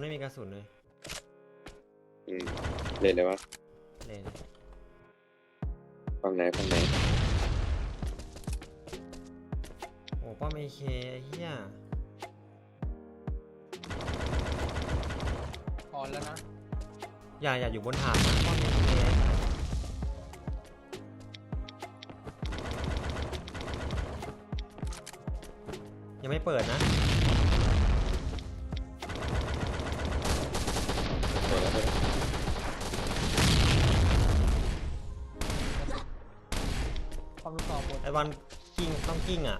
มันไม่มีกระสุนเลยอืมเล่นเลยวะเลยฝั่งไหนฝั่งไหนโอ้ป้อมเอเคเฮียออนแล้วนะอย่าอย่าอยู่บนฐานนะป้อมเอเคยังไม่เปิดนะ บนไอวันกิ้งต้องกิ้งอะ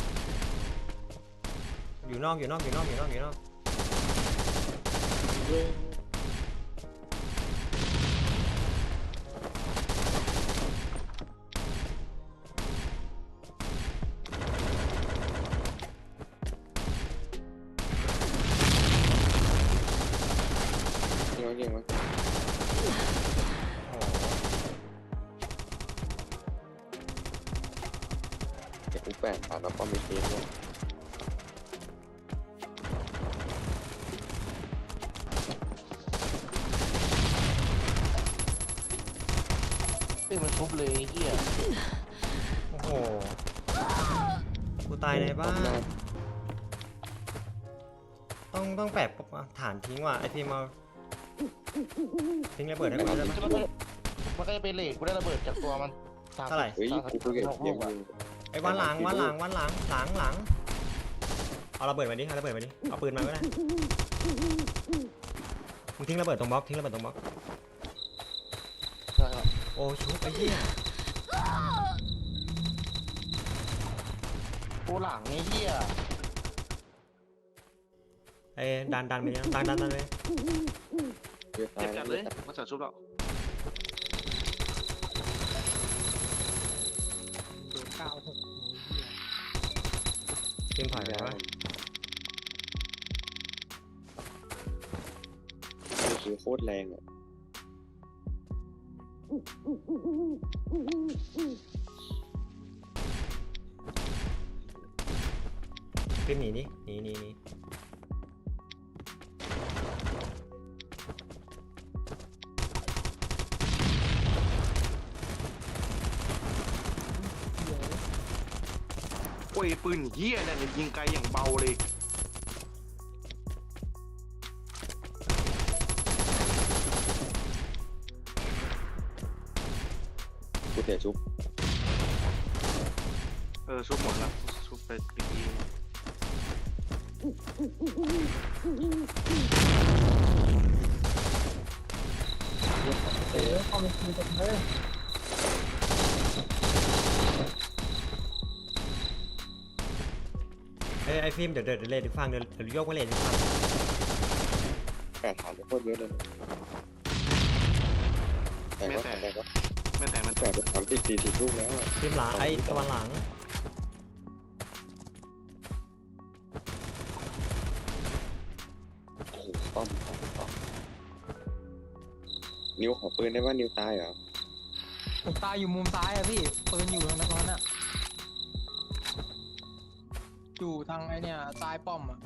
อยู่นอกอยู่นอกอยู่นอกอยู่นอกอยู่นอก ตายในบ้าน ต้องต้องแปะฐานทิ้งว่ะไอทีมเอาทิ้งระเบิดให้กูได้ไหมมันก็มันก็จะเป็นเหล็กกูได้ระเบิดจากตัวมันสามสิบเท่าไหร่ เฮ้ยสามสิกูบเก็บหกเกลูมกอะอยู่ไอ้วันหลังวันหลังวันหลังหลังหลังเอาระเบิดมาดิเอาระเบิดมาดิเอาปืนมาก็ได้มึงทิ้งระเบิดตรงบล็อกทิ้งระเบิดตรงบล็อก ใช่ครับโอ้ชุบไอ้เหี้ย กูหลังไอ้เฮียไอ้ดันดันไปเนี่ยดันดันดันเลยเจ็บเจ็บจัดเลยมาจัดชุบแล้วโดนเก้าหกทีมถอยไปวะคือโคตรแรงอะ ทีมหนีดิหนีหนีหนีโอ้ยปืนเฮียเนี่ยยิงไกลอย่างเบาเลย กูเสียชุบ เออชุบหมดแล้วชุบไปอีกที เออเอาไปคืนกันเลยเอ้ยไอ้ฟิล์มเดี๋ยวเดี๋ยวเดี๋ยวเลดอีกฝั่งเดี๋ยวเดี๋ยวโยกไปเลดอีกฝั่งแปดฐานโคตรเยอะเลยนะแต่ก็แต่ก็ไม่แต่มันแปดสามสิบสี่สิบลูกแล้วอะทีมหลังไอ้ตะวันหลัง นิ้วขอปืนได้ว่านิ้วตายเหรอผมตายอยู่มุมซ้ายอะพี่ปืนอยู่ทางนั้นอะอยู่ทางไอเนี่ยซ้ายป้อมอะ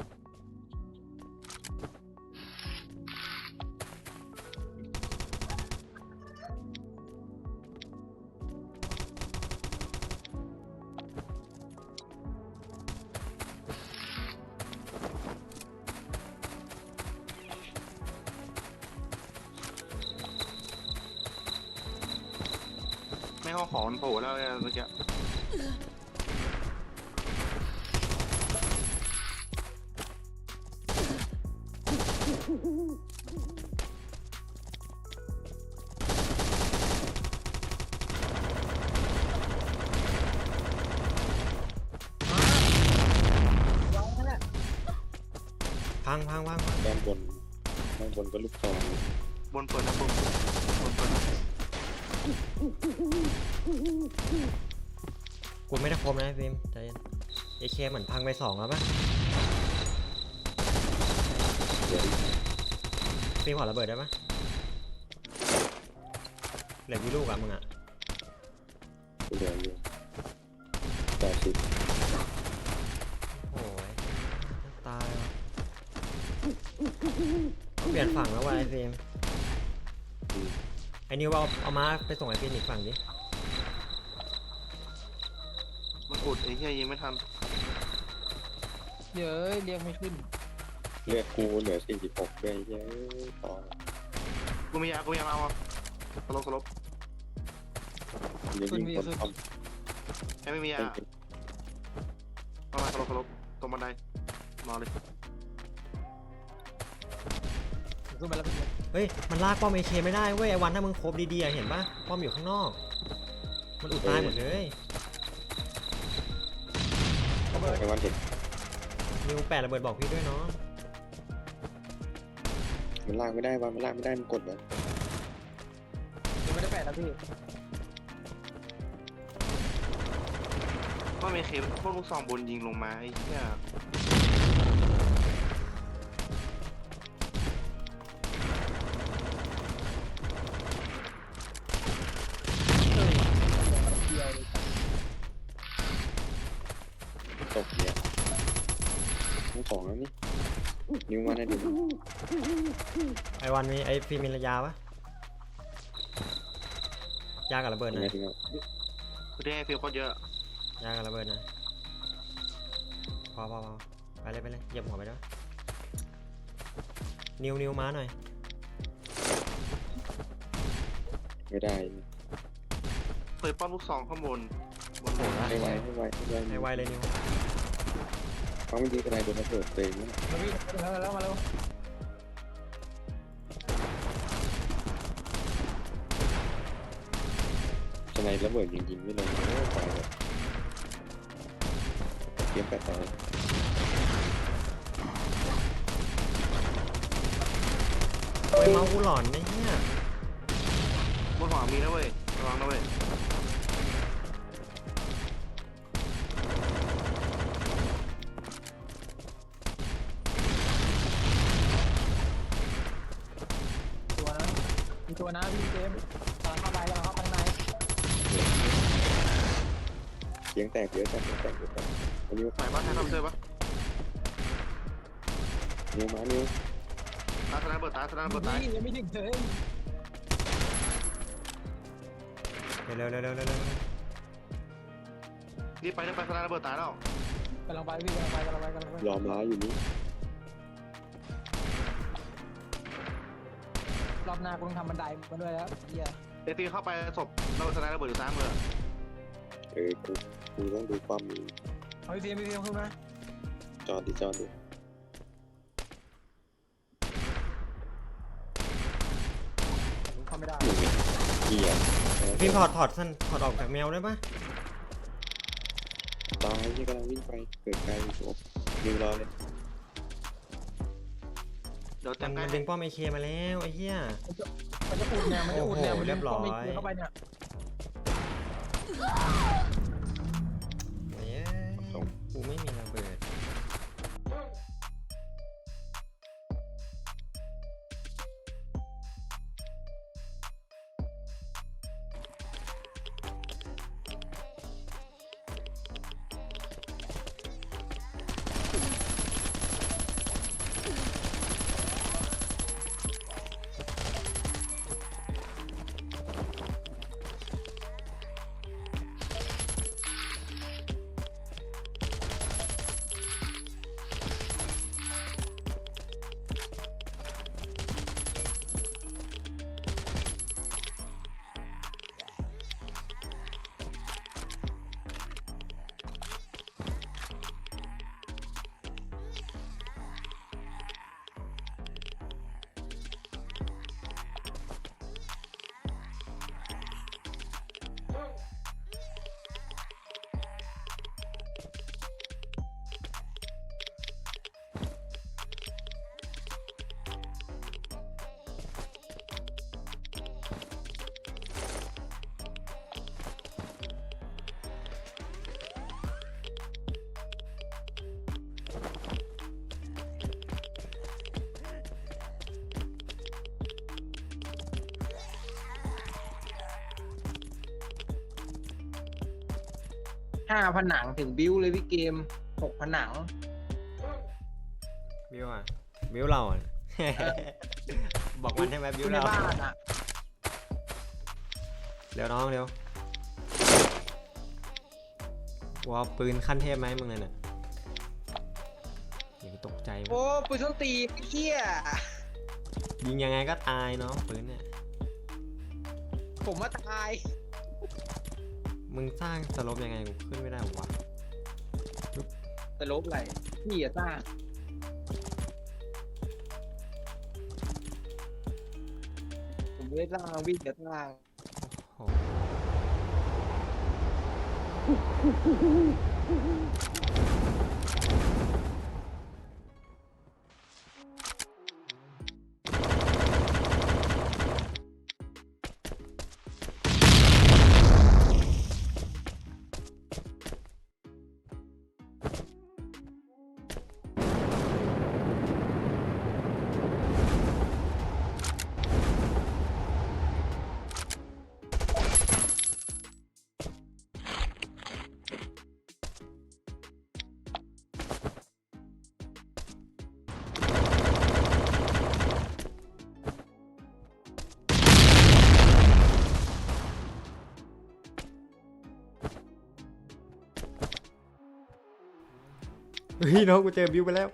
พังพังพังพังด้านบนด้านบนก็ลูกซองบนเปิดนะบนบนเปิดนะกูไม่ได้ครบนะไอ้ฟิล์มใจเย็นไอเคเหมือนพังไปสองแล้วปะเดี๋ยวฟิล์มขอระเบิดได้ปะเหลือกี่ลูกอะมึงอะ เปลี่ยนฝั่งแล้วว่ะไอฟิล์มอืมไอนิวเอาเอามาไปส่งไอฟิล์มอีกฝั่งดิมันอุดไอ้เหี้ยยิงไม่ทันเดี๋ยวเอ้ยเรียกไม่ขึ้นเลือดกูเหลือสี่สิบหกด้วยเยอะต่อกูมียากูมียามาเอาสลบสลบยังยิงคนทแค่ไม่มีำยาเป็นเอามาสลบสลบตรงบันไดนอนเลย ขึ้นมาแล้วเป็นไงเฮ้ย มันลากป้อมเอเคไม่ได้เว้ยไอวันถ้ามึงครบดีๆอะเห็นปะป้อมอยู่ข้างนอก มันอุดตายหมดเลยไอ้วันเห็นนิวแปะระเบิดบอกพี่ด้วยเนาะมันลากไม่ได้วันมันลากไม่ได้มันกดไว้ยังไม่ได้แปะนะพี่ก็มีเคมพวกลูกซองบนยิงลงมาไอ้เหี้ย ไอวันมีไอฟิล์มมีระยาปะยากับระเบิดทำหไมนะถึงเอาคือได้ฟิลโคตรเยอะ ยากับระเบิดหนะ พอพอพอไปเลยไปเลยเหยียบหัวไปด้วยนิวนิวมาหน่อย ไม่ได้เคยป้อมลูกซองข้างบนบนหัวให้ไวให้ไวให้ไวให้ไวเลยนิวเขาไม่ดีอะไรโดนระเบิดตัวเองนั่นมาพี่มาแล้วมาแล้ว ไนระเบิดยิงยิงไม่ลงโอ้ตายเลยเตรียมแปดตายเฮ้ยเมาส์กูหลอนไอ้เนี่ยบนหัวมีนะเว้ยระวังนะเว้ยตัวนะมีตัวนะพี่เจมส์กำลังเข้าไปกำลังเข้าไปข้างใน เสียงแตกเยอะจังเสียงแตกเยอะจังเอานิ้วไหนบ้านแทนทำเสื้อปะนิ้วมานิ้วตาสนานเบิดตาสนานเบิดตายพี่ยังไม่ถึงเลยเร็วเร็วเร็วเร็วเร็วเร็วรีบไปรีบไปสนานเบิดตายแล้วกำลังไปพี่กำลังไปกำลังไปกำลังไปยอมล้าอยู่นี่รอบหน้ากูต้องทำบันไดมาด้วยแล้วเฮียเอฟีเข้าไปศพเราสนานระเบิดอยู่ซ้ายมือ เออกูกูต้องดูความมีเอาพี่เฟรมพี่เฟรมขึ้นมาจอดดิจอดดิเข้าไม่ได้นี่ไงเกียร์ฟิล์มถอดถอดสั้นถอดออกจากแมวได้ปะตายที่กำลังวิ่งไปเกิดไกลโอ้นิ้วรอเลยเดี๋ยวมัเต็นมใกล้มันดึงป้อมเอเคมาแล้วไอ้เหี้ยมันจะอุดเนี่ยมันจะอุดเนี่ยโอ้โหมันเรียบร้อยต้องไม่เข้าไปเนี่ย เอ้ยกูไม่มี ห้าผนังถึงบิ้วเลยพี่เกมหกผนัง บิวอะ บิวเราอะ บอกมันใช่ไหมอบิวยู่ในเรา บ้านอะเร็วน้องเร็วว้าวปืนขั้นเทพไหมมึงเลยเนี่ยอย่าไปตกใจมึงโอ้ปืนส้นตีนเฮียยิงยังไงก็ตายเนาะปืนเนี่ยผมว่าตาย มึงสร้างสลบยังไงกูขึ้นไม่ได้วะแต่ลบไหลพี่อะซ่าผมไม่ได้สร้างวิ่งแต่สร้างโอ้เฮ้ พี่น้องกูเจอบิวไปแล้ว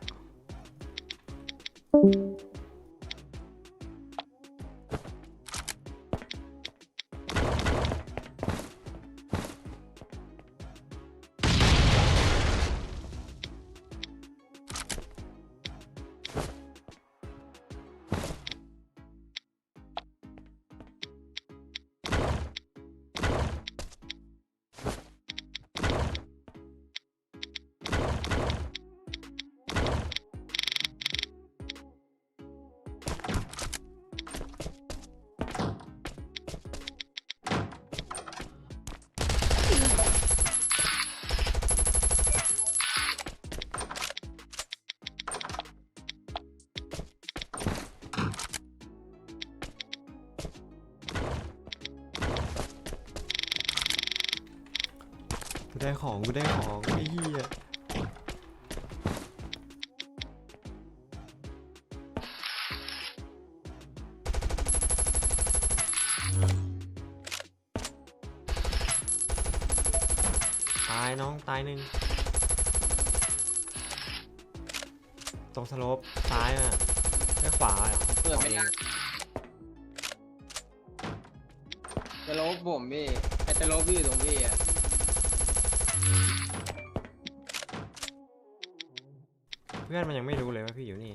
ได้ของกูได้ของไอ้เหี้ยตายน้องตายหนึ่งตรงสโลปซ้ายอะไม่ขวาอะเปิดไม่ได้ จะลบผมพี่ไอจะลบพี่อยู่ตรงพี่อะ เพื่อนมันยังไม่รู้เลยว่าพี่อยู่นี่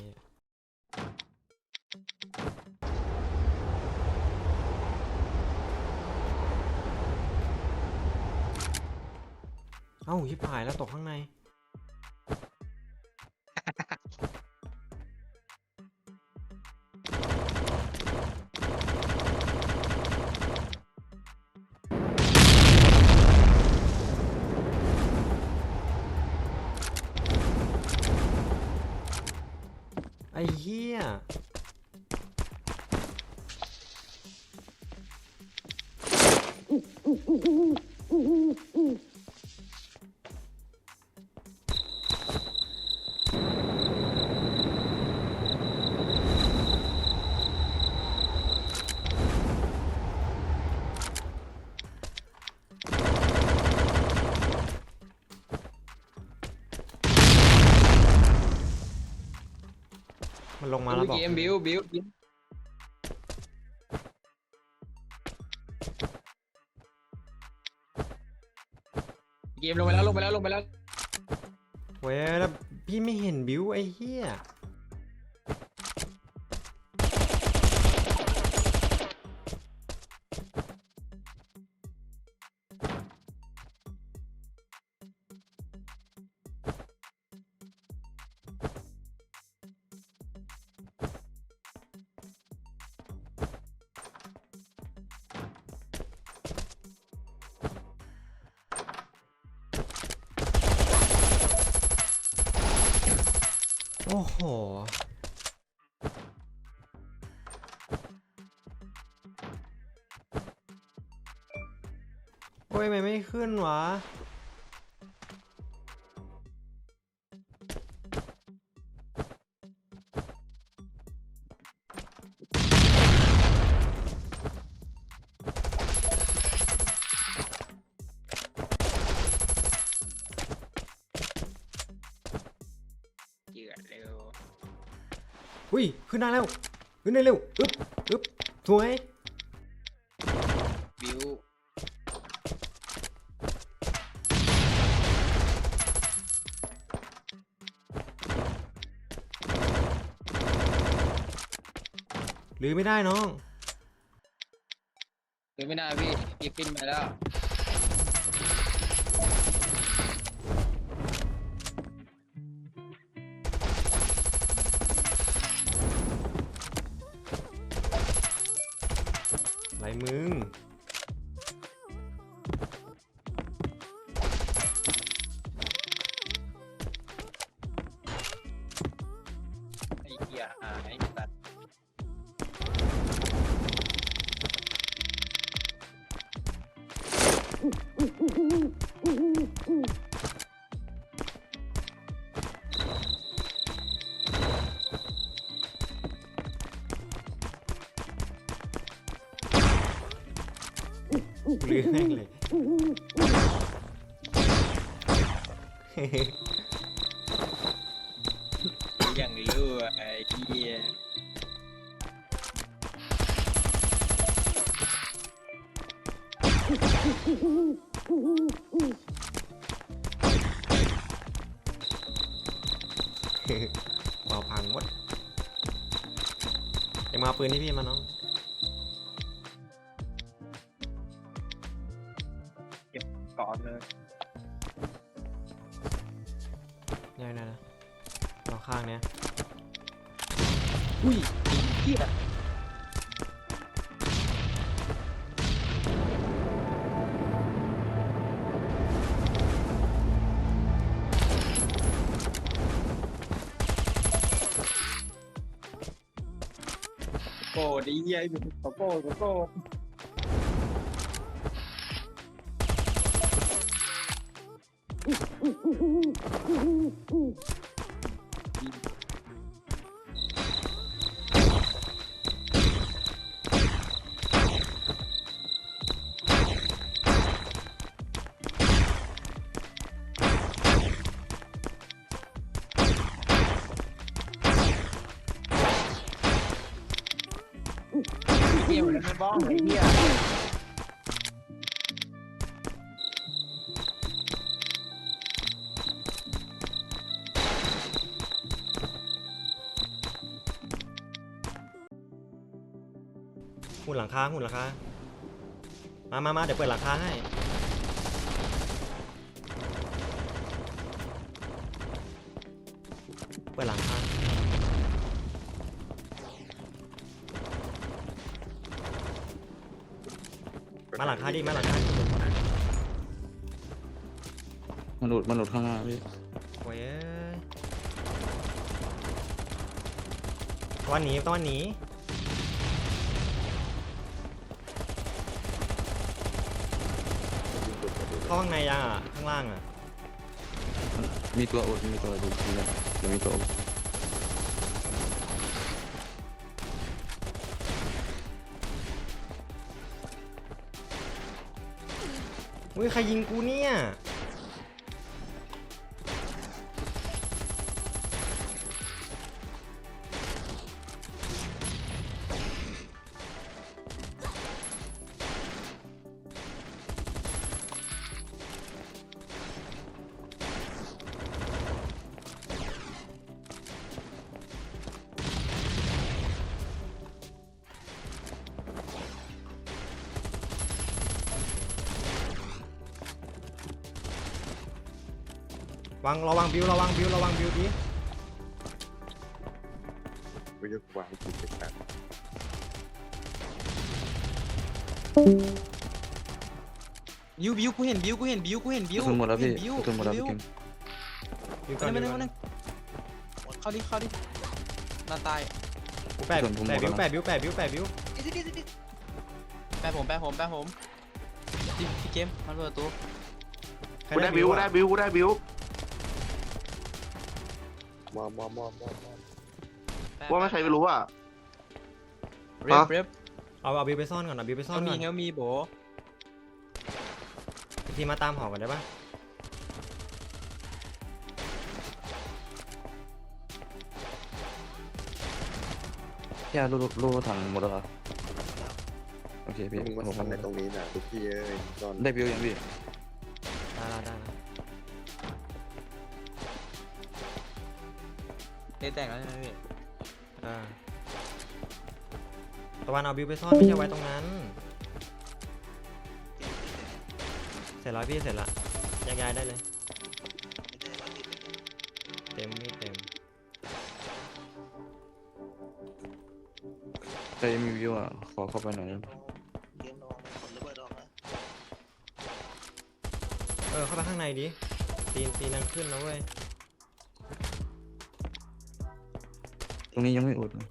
เอ้ายิบหายแล้วตกข้างใน วบอกเกมบิวบิวบิวเกมลงไปแล้วลงไปแล้วลงไปแล้วเว้ยแล้วพี่ไม่เห็นบิวไอ้เหี้ย อ้โห โอ้ยไม่ไม่ขึ้นวะ อุ้ยขึ้นได้แล้วขึ้นได้เร็วอึ๊บอึ๊บสวยบิวหรือไม่ได้น้องหรือไม่ได้พี่พี่ขึ้นมาแล้ว ม่งเลยอย่างรู้ไอ้เหี้ยเป่าพังหมดเอ็งมาเอาปืนที่พี่มาน้องางเนี้ยอุ้ยเหี้ยโก้ดีเหี้ยอยู่โก้โก้โก้เกี่ยวเล บ้องไอ้เหี้ยหุ่นหลังคาหุ่นหลังคา มามามาเดี๋ยวเปิดหลังคาให้ มาหลังคาดิมาหลังคาดิมันหลุดมันหลุดข้างหน้าพี่โอ้ยเอ้ยตะวันหนีตะวันหนีเข้าข้างในยังอะ ข้างล่างอะ มีตัวอุดมีตัวอุดมีตัวเดี๋ยวมีตัวอุด อุ้ยใครยิงกูเนี่ย วางระวังบิวระวังบิวระวังบิวดิไม่จะวางจุดเด็ดขาดบิวบิวกูเห็นบิวกูเห็นบิวกูเห็นบิวกระสุนหมดแล้วพี่บิวกระสุนหมดแล้วพี่บิวกิมบิวก่อนมาบิหวนึ่งก่อนมาหนึ่งเข้าดิเข้าดิหน้าตายกูแปะส่วนผมหมแปะดบิวแล้วนะแปะบิวแปะบิวแปะบิวแปะผมแปะผมแปะผมพี่พี่เกมมันเปิดประตูใครกูได้บิวอะได้บิวกูได้บิว มอมอมอมอมแปะว่าไม่ใครไม่รู้อะ เรียบฮะ เรียบเอาเอาบิวไปซ่อนก่อนเอาบิวไปซ่อเฮลนก่มีอนเฮลมีโบทีมาตามหอก่อนได้ปะพี่อารู้รู้ถังหมดแล้วเหรอโอเคพี่มึงมาผมทำในตรงนี้นะทุกที่เอ้ยจอนได้บิวยังพี่ แตกแล้วใช่ไหมพี่อ่าตะวันเอาบิวไปซ่อนไม่ใช่ไว้ตรงนั้น เสร็จแล้วพี่เสร็จละแยกย้ายได้เลย เต็มพี่เต็มใครมีบิวอะ ขอเข้าไปหน่อยนะเออเข้าไปข้างในดิตีนตีนนังขึ้นนะเว้ย ตรงนี้ยังไม่อุดเลย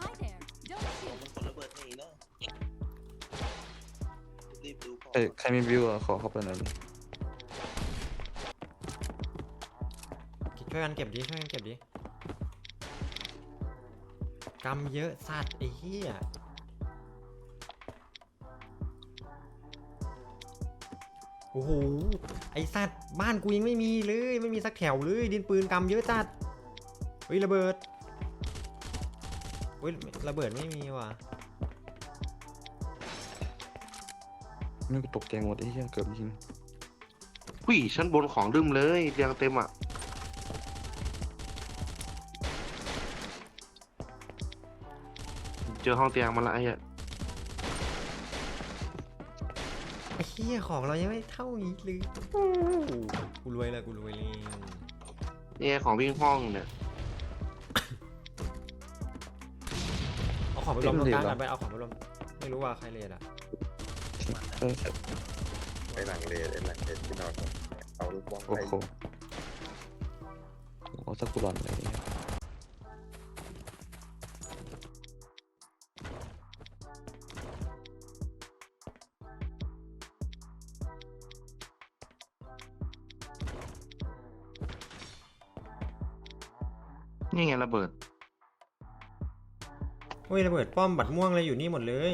Hi there. Don't shoot. ใครใครมีบิวอะขอเข้าไปหน่อยดิช่วยกันเก็บดิช่วยกันเก็บดิกำเยอะสัตว์ไอ้เหี้ยโอ้โหไอ้สัตว์บ้านกูยังไม่มีเลย ไม่มีสักแถวเลย ดินปืนกำเยอะจัดเฮ้ยระเบิด เฮ้ยระเบิดไม่มีว่ะนี่ก็ตกใจหมดไอ้เหี้ยเกือบยิงผู้ยชั้นบนของดึมเลยเรียงเต็มอะเจอห้องเตียงมาละไอ้เหี้ยไอ้เหี้ยของเรายังไม่เท่านี้เลยโอ้โหกูรวยแล้วกูรวยแล้วนี่ไงของวิ่งห้องเนี่ย ของไปรวมตรงกลางกันไปเอาของไปรวมไม่รู้ว่าใครเลยอะเออไปหลังเลนไอ้หลังเลนที่นอนเอาลูกบอลโอ้ไปโหโอ้สักกุหลาบเลยไอ้เหี้ยนี่ไงระเบิด เฮ้ยระเบิดป้อมบัดม่วงอะไรอยู่นี่หมดเลย